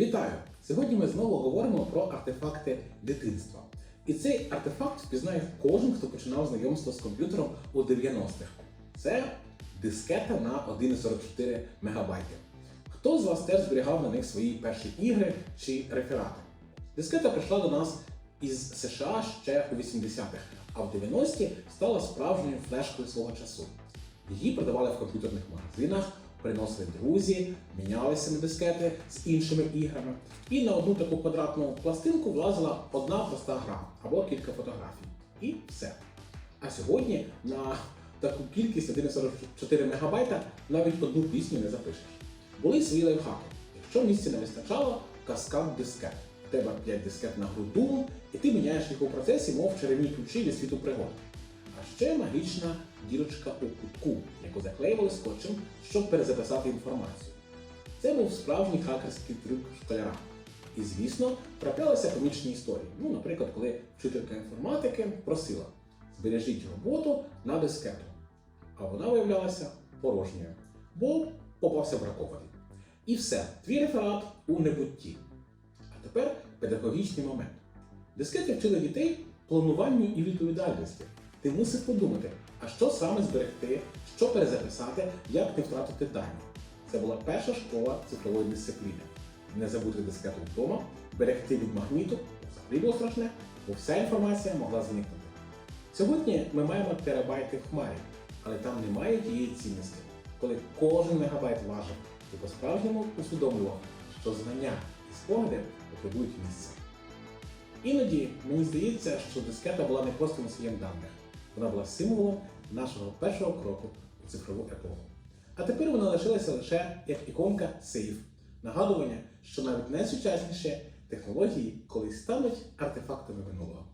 Вітаю! Сьогодні ми знову говоримо про артефакти дитинства. І цей артефакт впізнає кожен, хто починав знайомство з комп'ютером у 90-х. Це дискета на 1,44 МБ. Хто з вас теж зберігав на них свої перші ігри чи реферати? Дискета прийшла до нас із США ще у 80-х, а в 90-ті стала справжньою флешкою свого часу. Її продавали в комп'ютерних магазинах, приносили друзі, мінялися на дискети з іншими іграми. І на одну таку квадратну пластинку влазила одна проста гра або кілька фотографій. І все. А сьогодні на таку кількість 1,44 МБ навіть одну пісню не запишеш. Були свої лайфхаки. Якщо місця не вистачало, каскад дискет. У тебе 5 дискет на гру Doom, і ти міняєш їх у процесі, мов чарівні ключі від світу пригод. А ще магічна дірочка у кутку, яку заклеювали скотчем, щоб перезаписати інформацію. Це був справжній хакерський трюк школяра. І, звісно, траплялися помічні історії. Ну, наприклад, коли вчителька інформатики просила збережіть роботу на дискету. А вона виявлялася порожньою, бо попався бракований. І все, твій реферат у небутті. А тепер педагогічний момент. Дискети вчили дітей плануванню і відповідальності. Ти мусив подумати, а що саме зберегти, що перезаписати, як не втратити дані. Це була перша школа цифрової дисципліни. Не забути дискету вдома, берегти від магніту, взагалі було страшне, бо вся інформація могла зникнути. Сьогодні ми маємо терабайти в хмарі, але там немає тієї цінності, коли кожен мегабайт важив і по-справжньому усвідомлював, що знання і спогади потребують місця. Іноді мені здається, що дискета була не просто носієм даних, вона була символом нашого першого кроку у цифрову епоху. А тепер вона лишилася лише як іконка сейф, нагадування, що навіть найсучасніші технології колись стануть артефактами минулого.